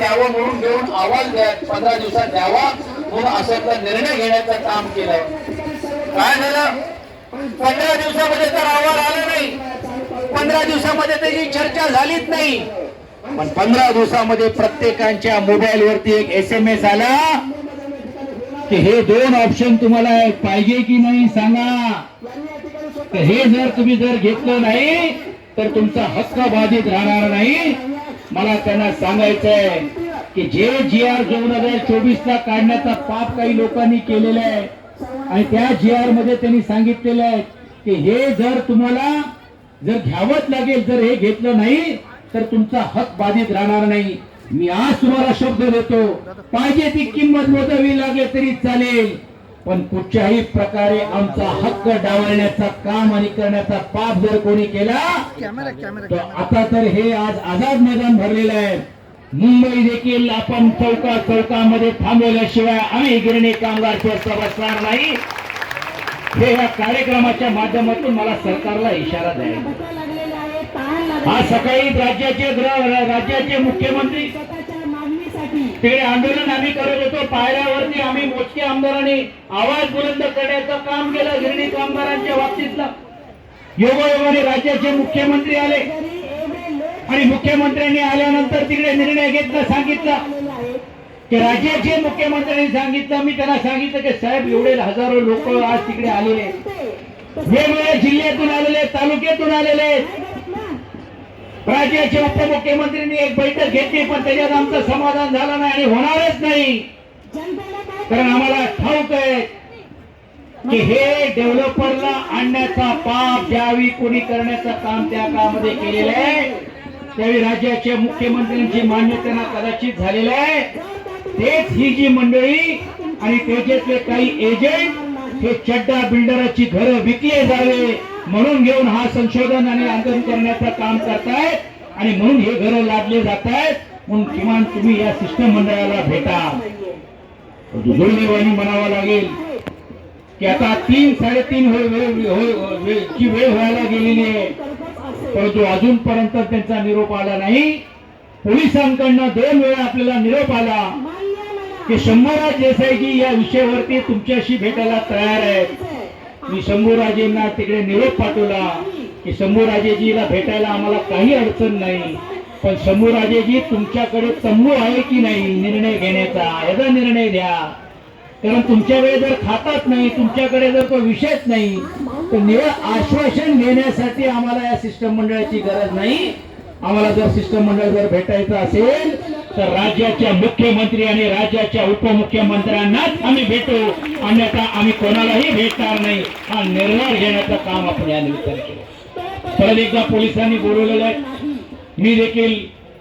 द्यावं म्हणून घेऊन आवाज द्या पंधरा दिवसात द्यावा म्हणून असं निर्णय घेण्याचं काम केलं काय झालं? पंधरा दिवसामध्ये तर अहवाल आला नाही. पंधरा दिवसामध्ये त्याची चर्चा झालीच नाही. पण पंधरा दिवसामध्ये प्रत्येकाच्या मोबाईल वरती एक एस एम एस आला की हे दोन ऑप्शन तुम्हाला पाहिजे की नाही सांगा. तर हे जर तुम्ही जर घेतलं नाही तर तुमचा हक्क बाधित राहणार नाही. मला त्यांना सांगायचंय की जे जी आर दोन हजार चोवीस ला काढण्याचा पाप काही लोकांनी केलेलं आहे आणि त्या जी आरमध्ये त्यांनी सांगितलेलं आहे की हे जर तुम्हाला जर घ्यावंच लागेल जर हे घेतलं नाही तर तुमचा हक बाधित राहणार नाही. मी आज तुम्हाला शब्द देतो पाहिजे ती किंमत मोजावी लागेल तरी चालेल. पण कुठच्याही प्रकारे आमचा हक्क डावलण्याचा काम आणि करण्याचा पाप जर कोणी केला तर आता तर हे आज आझाद मैदान भरलेलं आहे. मुंबई देखील आपण चौका चौकामध्ये थांबवल्याशिवाय आम्ही गिरणी कामगार चर्चा बसणार नाही. हे या कार्यक्रमाच्या माध्यमातून मला सरकारला इशारा द्यायचा आज सकाळी राज्याचे गृह राज्याचे मुख्यमंत्री तिकडे आंदोलन आम्ही करत होतो पायऱ्यावरती आम्ही मोजके आमदारांनी आवाज बुलंद करण्याचं काम केलं गिरणी कामगारांच्या बाबतीतलं. योगायोगाने राज्याचे मुख्यमंत्री आले. आणि मुख्यमंत्र्यांनी आल्यानंतर तिकडे निर्णय घेतला सांगितला. की राज्याचे मुख्यमंत्र्यांनी सांगितलं मी त्यांना सांगितलं की साहेब एवढे हजारो लोक आज तिकडे आलेले वेगवेगळ्या जिल्ह्यातून आलेले तालुक्यातून आलेले राज्याचे उपमुख्यमंत्र्यांनी एक बैठक घेतली पण त्याच्यात आमचं समाधान झालं नाही आणि होणारच नाही. कारण आम्हाला ठाऊक आहे की हे डेव्हलपरला आणण्याचा पाप ज्यावेळी कोणी करण्याचं काम त्या काळामध्ये केलेलं आहे त्यावेळी राज्याच्या मुख्यमंत्र्यांची मान्यता कदाचित झालेलं आहे. तेच ही जी मंडळी आणि त्याच्यातले काही एजंट हे चड्डा बिल्डराची घरं विकले जावे म्हणून घेऊन हा संशोधन आणि आंदोलन करण्याचं काम करतायत आणि म्हणून हे घरं लादले जात आहेत म्हणून किमान तुम्ही या सिस्टम मंडळाला भेटा. दुर्दैवानी म्हणावं लागेल की आता तीन साडेतीन ची वेळ व्हायला गेलेली आहे. परंतु अजूनपर्यंत त्यांचा निरोप आला नाही. पोलिसांकडनं दोन वेळा आपल्याला निरोप आला की शंभूराज देसाईजी या विषयावरती तुमच्याशी भेटायला तयार आहेत. मी शंभूराजेंना तिकडे निरोप पाठवला की शंभूराजेजीला भेटायला आम्हाला काही अडचण नाही. पण शंभूराजेजी तुमच्याकडे तंबू आहे की नाही? निर्णय घेण्याचा. याचा निर्णय द्या. कारण तुमच्याकडे जर खातात नाही तुमच्याकडे जर तो विषयच नाही तर निवड आश्वासन घेण्यासाठी आम्हाला या सिस्टम मंडळाची गरज नाही. आम्हाला जर सिस्टम मंडळ जर भेटायचं असेल तर राज्याच्या मुख्यमंत्री आणि राज्याच्या उपमुख्यमंत्र्यांनाच आम्ही भेटू. अन्यथा आम्ही कोणालाही भेटणार नाही. हा निर्णय घेण्याचं काम आपण या निमित्ताने केलं. परत एकदा पोलिसांनी बोलवलेलं आहे. मी देखील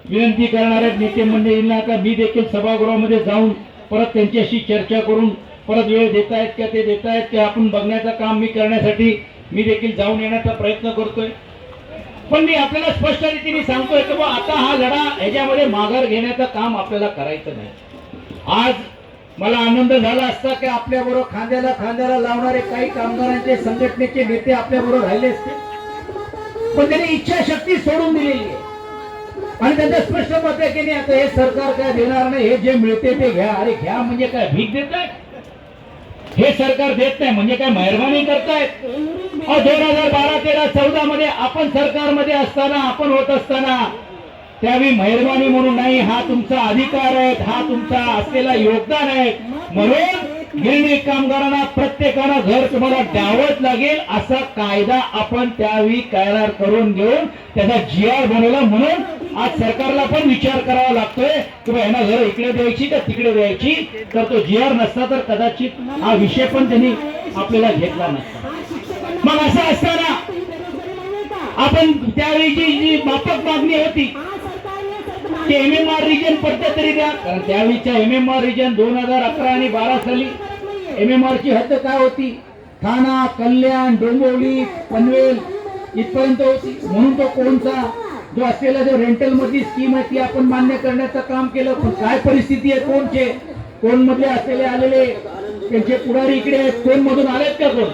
विनंती करणार नेते मंडळींना का मी देखील सभागृहामध्ये जाऊन परत त्यांच्याशी चर्चा करून परत वेळ देत आहेत का ते देत आहेत ते आपण बघण्याचं काम मी करण्यासाठी मी देखील जाऊन येण्याचा प्रयत्न करतोय. पण मी आपल्याला स्पष्ट रीतीने सांगतोय की आता हा लढा ह्याच्यामध्ये माघार घेण्याचं काम आपल्याला करायचं नाही. आज मला आनंद झाला असता की आपल्याबरोबर खांद्याला खांद्याला लावणारे काही कामगारांचे संघटनेचे नेते आपल्याबरोबर राहिले असते. पण त्यांनी इच्छाशक्ती सोडून दिलेली आहे. आणि त्यांचं स्पष्ट मत आहे की नाही आता हे सरकार काय देणार नाही हे जे मिळते ते घ्या. अरे घ्या म्हणजे काय भीक देत हे सरकार देत नाही म्हणजे काय मेहरबानी करतायत दोन हजार बारा तेरा चौदा मध्ये आपण सरकारमध्ये असताना आपण होत असताना त्यावेळी मेहरबानी म्हणून नाही हा तुमचा अधिकार आहे हा तुमचा असलेला योगदान आहे. म्हणून गिरणी कामगारांना प्रत्येकानं घर तुम्हाला द्यावंच लागेल असा कायदा आपण त्यावेळी करार करून घेऊन त्याचा जी आर बनवला म्हणून आज सरकारला पण विचार करावा लागतोय की बा यांना घर इकडे द्यायची का तिकडे द्यायची? तर तो जी आर नसता तर कदाचित हा विषय पण त्यांनी आपल्याला घेतला नसता. मग असं असताना आपण त्यावेळी जी जी माफक मागणी होती ते एम एम आर रिजन पडत तरी द्या. कारण त्यावेळीच्या एम एम आर रिजन दोन हजार अकरा आणि बारा साली एम एम आर ची हद्द काय होती? ठाणा कल्याण डोंबिवली पनवेल इथपर्यंत होती. म्हणून तो कोणचा जो असलेला जो रेंटल मधली स्कीम आहे ती आपण मान्य करण्याचं काम केलं. पण काय परिस्थिती आहे? कोणचे कोण मधले असलेले आलेले? त्यांचे पुढारी इकडे आहेत. कोण मधून आलेत का कोण?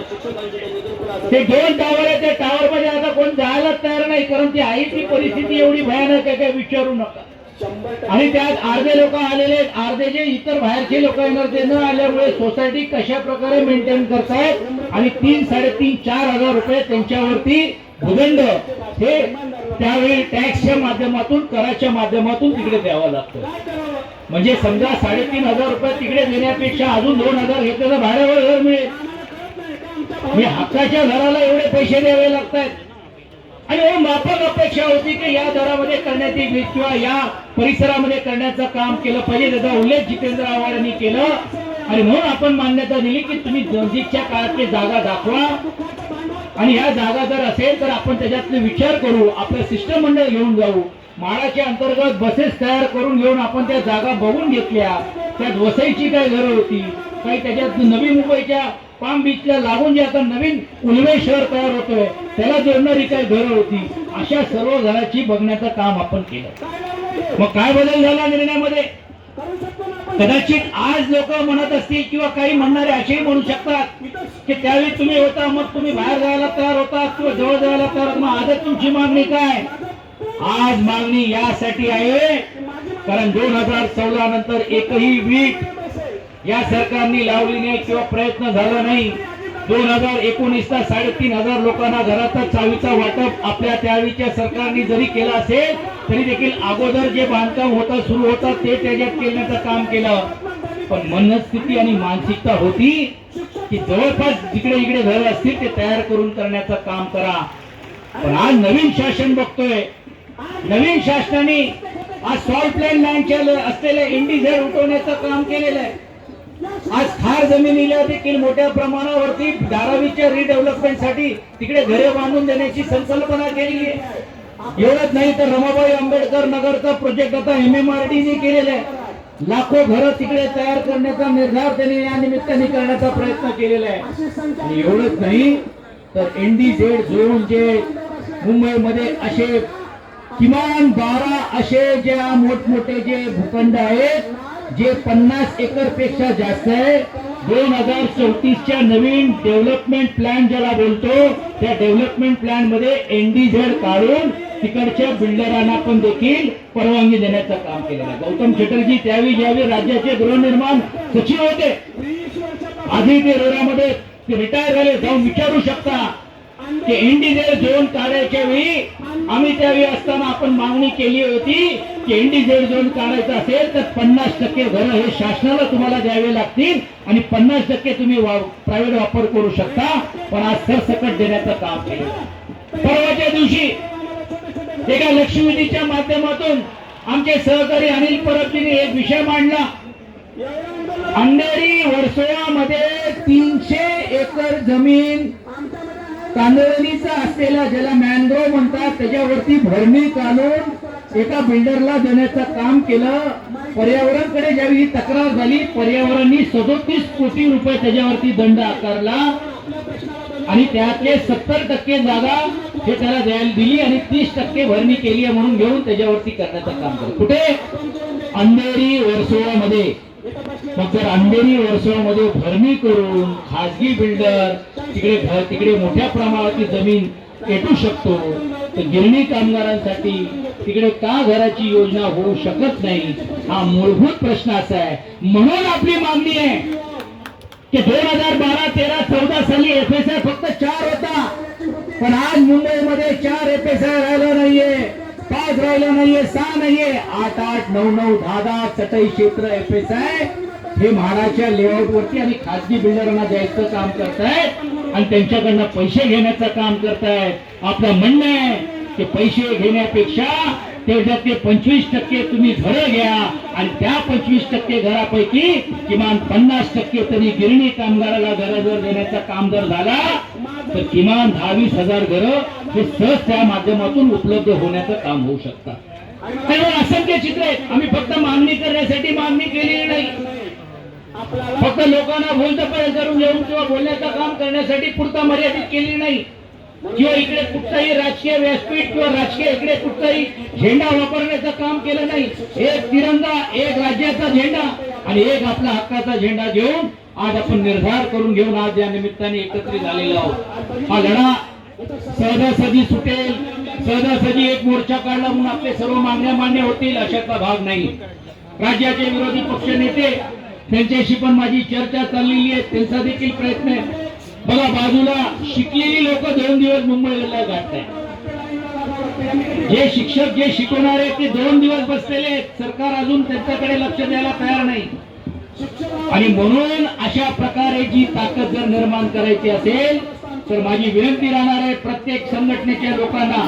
ते दोन टावर आहेत. त्या टावर मध्ये आता कोण जायलाच तयार नाही. कारण ती आईची परिस्थिती एवढी भयानक आहे काय विचारू नका. आणि त्यात अर्धे लोक आलेले आहेत. अर्धे जे इतर बाहेरचे लोक येणार ते न आल्यामुळे सोसायटी कशा प्रकारे मेंटेन करतायत आणि तीन साडेतीन चार हजार रुपये त्यांच्यावरती भूदंड हे त्यावेळी टॅक्सच्या माध्यमातून कराच्या माध्यमातून तिकडे द्यावं लागतं. म्हणजे समजा साडेतीन हजार रुपये तिकडे देण्यापेक्षा अजून दोन हजार घेतले तर भाड्यावर घर मिळेल. मी हक्काच्या घराला एवढे पैसे द्यावे लागतात आणि हो, हे माफक अपेक्षा होती की या दरामध्ये करण्यात येईल किंवा या परिसरामध्ये करण्याचं काम केलं पाहिजे त्याचा उल्लेख जितेंद्र आव्हाड यांनी केलं. आणि म्हणून आपण मान्यता दिली की तुम्ही नजीकच्या काळातली जागा दाखवा. आणि ह्या जागा जर असेल तर आपण त्याच्यातले विचार करू आपलं शिष्टमंडळ घेऊन जाऊ. माळाच्या अंतर्गत बसेस तयार करून घेऊन आपण त्या जागा बघून घेतल्या. त्यात वसईची काय गरज होती काही त्याच्यात नवी मुंबईच्या पाम बीचला लागून जे आता नवीन उलवे शहर तयार होतोय त्याला जोडणारी काय घरं होती अशा सर्व घराची बघण्याचं काम आपण केलं. मग काय बदल झाला निर्णयामध्ये? कदाचित आज लोक म्हणत असतील किंवा काही म्हणणारे असेही म्हणू शकतात की त्यावेळी तुम्ही होता मग तुम्ही बाहेर जायला तयार होता किंवा जवळ जायला तयार होता मग आजच तुमची मागणी काय? आज मागणी यासाठी आहे कारण दोन हजार चौदा नंतर एकही वीट या सरकारने लावली नाही किंवा प्रयत्न झाला नाही. दोन हजार एकोणीसला साडेतीन हजार लोकांना घरातच चावीचा वाटप आपल्या त्यावेळीच्या सरकारने जरी केलं असेल तरी देखील अगोदर जे बांधकाम होतं सुरू होतं ते त्याच्यात केल्याचं काम केलं. पण मनस्थिती आणि मानसिकता होती की जवळपास जिकडे इकडे घर असतील ते तयार करून करण्याचं काम करा. पण आज नवीन शासन बघतोय. नवीन शासनाने आज सॉल्ट प्लॅन लँडच्या असलेल्या इंडिझेड उठवण्याचं काम केलेलं आहे. आज खार जमिनीला देखील मोठ्या प्रमाणावरती धारावीच्या रिडेव्हलपमेंटसाठी तिकडे घरे बांधून देण्याची संकल्पना केलेली आहे. एवढंच नाही तर रमाबाई आंबेडकर नगरचा प्रोजेक्ट आता एम एम आर ने केलेला आहे. लाखो घरं तिकडे तयार करण्याचा निर्धार त्यांनी या निमित्ताने करण्याचा प्रयत्न केलेला आहे. आणि एवढंच नाही तर एनडीझेड झोन जे मुंबईमध्ये असे किमान बारा असे ज्या मोठमोठे जे भूखंड आहेत जे पन्नास एकरपेक्षा जास्त आहे दोन हजार चौतीसच्या नवीन डेव्हलपमेंट प्लॅन ज्याला बोलतो त्या डेव्हलपमेंट प्लॅनमध्ये एनडीझेड काढून तिकडच्या बिल्डरांना पण देखील परवानगी देण्याचं काम केलेलं आहे. गौतम चटर्जी त्यावेळी ज्यावेळी राज्याचे गृहनिर्माण सचिव होते आधी ते रोडामध्ये रिटायर झाले जाऊन विचारू शकता. की इंडिझेड झोन काढायच्या वेळी आम्ही त्यावेळी असताना आपण मागणी केली होती की इंडिझेड झोन काढायचं असेल तर पन्नास टक्के घरं हे शासनाला तुम्हाला द्यावे लागतील आणि पन्नास टक्के तुम्ही प्रायव्हेट वापर करू शकता. पण आज सरसकट देण्याचं काम केलं परवाच्या दिवशी एका लक्ष्मीजीच्या माध्यमातून आमचे सहकारी अनिल परबजीने एक विषय मांडला. अंधेरी वर्सोळामध्ये तीनशे एकर जमीन कांदळणीचा असलेला ज्याला मॅनग्रोव म्हणतात त्याच्यावरती भरणी काढून एका बिल्डरला देण्याचं काम केलं. पर्यावरणकडे ज्यावेळी ही तक्रार झाली पर्यावरणाने सदोतीस कोटी रुपये त्याच्यावरती दंड आकारला. आणि त्यातले सत्तर टक्के जागा हे त्याला द्यायला दिली आणि तीस टक्के भरणी केली आहे म्हणून घेऊन त्याच्यावरती करण्याचं काम केलं. कुठे? अंधेरी वर्सोळामध्ये मग जर अंधेरी वर्षामध्ये भरणी करून खाजगी बिल्डर तिकडे घर तिकडे मोठ्या प्रमाणावरती जमीन पेटू शकतो तर गिरणी कामगारांसाठी तिकडे का घराची योजना होऊ शकत नाही? हा मूलभूत प्रश्न असा आहे. म्हणून आपली मागणी आहे की दोन हजार बारा तेरा चौदा साली एफ एस आय फक्त चार होता. पण आज मुंबईमध्ये चार एफ एस आय राहिला नाहीये. पाच राहिलं नाहीये सहा नाहीये. आठ आठ नऊ नऊ दहा दहा चटई क्षेत्र एफ एस आय हे म्हाडाच्या लेआउट वरती आणि खासगी बिल्डरांना द्यायचं काम करतायत आणि त्यांच्याकडनं पैसे घेण्याचं काम करतायत. आपलं म्हणणं आहे की पैसे घेण्यापेक्षा त्याच्यातले पंचवीस टक्के तुम्ही घरं घ्या आणि त्या पंचवीस टक्के घरापैकी किमान पन्नास टक्के तरी गिरणी कामगाराला घरं जर काम जर झाला तर किमान दहा वीस हजार घरं हे सहज त्या माध्यमातून उपलब्ध होण्याचं काम होऊ शकतात त्यामुळे असंख्य चित्र आहेत. आम्ही फक्त मागणी करण्यासाठी मागणी केलेली नाही. फक्त लोकांना बोलतं करून घेऊन किंवा बोलण्याचं काम करण्यासाठी पुरता मर्यादित केली नाही. किंवा इकडे कुठचाही राजकीय व्यासपीठ किंवा राजकीय इकडे कुठचाही झेंडा वापरण्याचं काम केलं नाही. एक तिरंगा एक राज्याचा झेंडा आणि एक आपला हक्काचा झेंडा घेऊन आज आपण निर्धार करून घेऊन आज या निमित्ताने एकत्रित झालेलो आहोत. हा लढा सहजासहजी सुटेल. सहजासहजी एक मोर्चा काढला म्हणून आपले सर्व मागण्या मान्य होतील अशातला भाग नाही. राज्याचे विरोधी पक्ष नेते त्यांच्याशी पण माझी चर्चा चाललेली आहे. त्यांचा देखील प्रयत्न आहे. बघा बाजूला शिकलेली लोक दोन दिवस मुंबईला गाठत जे शिक्षक जे शिकवणारे ते दोन दिवस बसलेले आहेत. सरकार अजून त्यांच्याकडे लक्ष द्यायला तयार नाही. आणि म्हणून अशा प्रकारे जी ताकद जर निर्माण करायची असेल तर माझी विनंती राहणार आहे प्रत्येक संघटनेच्या लोकांना.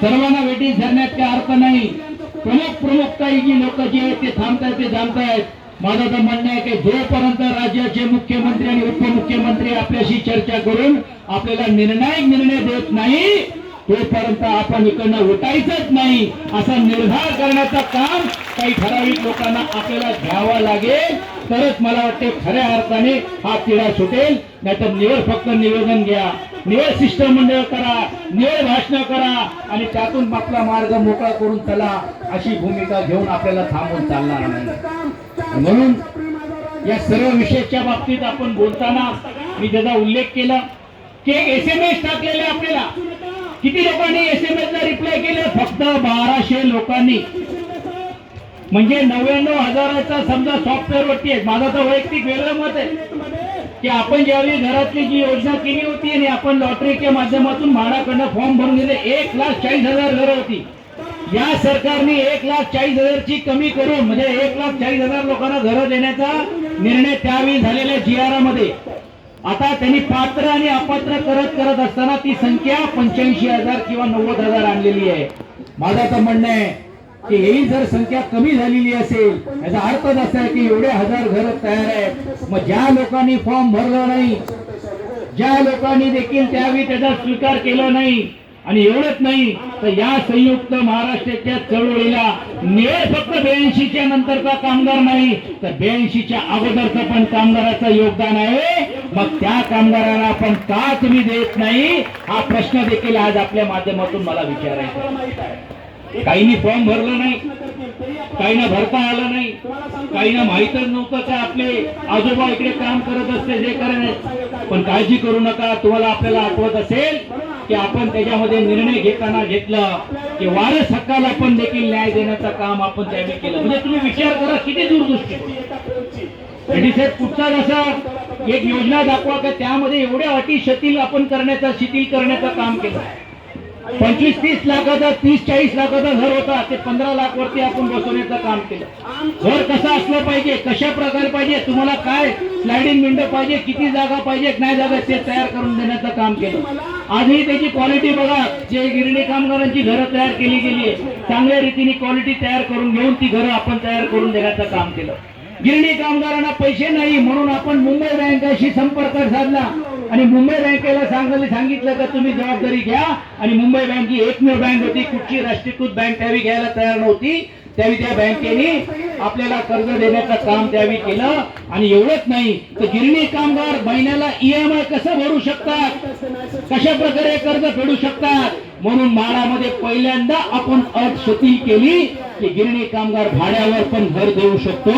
सर्वांना वेटीस धरण्यात काही अर्थ नाही. प्रमुख प्रमुख काही जी लोक जे आहेत ते थांबतायत ते जाणतायत. माझं तर म्हणणं आहे की जोपर्यंत राज्याचे मुख्यमंत्री आणि उपमुख्यमंत्री आपल्याशी चर्चा करून आपल्याला निर्णायक निर्णय देत नाही तोपर्यंत आपण इकडनं उठायचंच नाही. असा निर्धार करण्याचं काम काही ठराविक लोकांना आपल्याला घ्यावा लागेल. तरच मला वाटते खऱ्या अर्थाने हा तिढा सुटेल. नाहीतर निवड फक्त निवेदन घ्या. निवड शिष्टमंडळ करा निवड भाषण करा आणि त्यातून आपला मार्ग मोकळा करून चला अशी भूमिका घेऊन आपल्याला थांबून चालणार नाही. म्हणून या सर्व विषयाच्या बाबतीत आपण बोलताना मी त्याचा उल्लेख केला की एस एम एस टाकलेले आपल्याला. किती लोकांनी एस एम एस ला रिप्लाय केलं? फक्त बाराशे लोकांनी. म्हणजे नव्याण्णव हजाराचा समजा सॉफ्टवेअर वरती आहे. माझा तर वैयक्तिक वेगळं मत आहे. की आपण ज्यावेळी घरातली जी योजना केली होती आणि आपण लॉटरीच्या माध्यमातून म्हाडाकडनं फॉर्म भरून दिले एक लाख चाळीस हजार घरं होती. या सरकारने एक लाख चाळीस हजारची कमी करून म्हणजे एक लाख चाळीस हजार लोकांना घरं देण्याचा निर्णय त्यावेळी झालेल्या जी आरमध्ये आता त्यांनी पात्र आणि अपात्र करत करत असताना ती संख्या पंच्याऐंशी हजार किंवा नव्वद हजार आणलेली आहे. माझं तर म्हणणं आहे की ही जर संख्या कमी झालेली असेल याचा अर्थच असा की एवढे हजार घर तयार आहेत. मग ज्या लोकांनी फॉर्म भरला नाही ज्या लोकांनी देखील त्यावेळी त्याचा स्वीकार केला नाही आणि एवढंच नाही तर या संयुक्त महाराष्ट्राच्या चळवळीला निळ फक्त ब्याऐंशीच्या नंतरचा कामगार नाही तर ब्याऐंशीच्या अगोदरचं पण कामगाराचं योगदान आहे. मग त्या कामगाराला आपण का तुम्ही देत नाही हा प्रश्न देखील आज आपल्या माध्यमातून मला विचारायचा काहींनी फॉर्म भरला नाही काहींना भरता आलं नाही काहींना माहीतच नव्हतं का आपले आजोबा इकडे काम करत असते जे करत पण काळजी करू नका तुम्हाला आपल्याला आठवत असेल की आपण त्याच्यामध्ये निर्णय घेताना घेतलं की वारस हक्काला पण देखील न्याय देण्याचं काम आपण त्यावेळी केलं. म्हणजे तुम्ही विचार करा किती दूरदृष्टी साहेब कुठचाच असा एक योजना दाखवा का त्यामध्ये एवढ्या अटी शिथिल आपण करण्याचा शिथिल करण्याचं काम केलं? पंचवीस तीस लाखाचा तीस चाळीस लाखाचा घर होता. ते पंधरा लाख वरती आपण बसवण्याचं काम केलं. घर कसं असलं पाहिजे कशा प्रकारे पाहिजे तुम्हाला काय स्लायडिंग विंडो पाहिजे किती जागा पाहिजे नाही जागा ते तयार करून देण्याचं काम केलं. आजही त्याची क्वालिटी बघा. जे गिरणी कामगारांची घरं तयार केली गेली आहे चांगल्या रीतीने क्वालिटी तयार करून घेऊन ती घरं आपण तयार करून देण्याचं काम केलं. गिरणी कामगारांना पैसे नाही म्हणून आपण मुंबई बँकाशी संपर्क साधला. आणि मुंबई बँकेला सांगितलं सांगितलं का तुम्ही जबाबदारी घ्या. आणि मुंबई बँक ही एकमेव बँक होती. कुठची राष्ट्रीयकृत बँक त्यावेळी घ्यायला तयार नव्हती. त्यावेळी त्या बँकेने आपल्याला कर्ज देण्याचं काम त्यावेळी केलं. आणि एवढंच नाही तर गिरणी कामगार महिन्याला ईएमआय कसं भरू शकतात? कशा प्रकारे कर्ज फेडू शकतात? म्हणून माळामध्ये पहिल्यांदा आपण अट शेती केली की गिरणी कामगार भाड्यावर पण घर देऊ शकतो.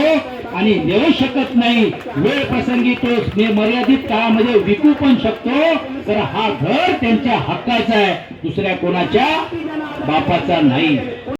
आणि देऊ शकत नाही. वेळ प्रसंगी तो मर्यादित काळामध्ये विकू पण शकतो. तर हा घर त्यांच्या हक्काचा आहे. दुसऱ्या कोणाच्या? बापाचा नाही.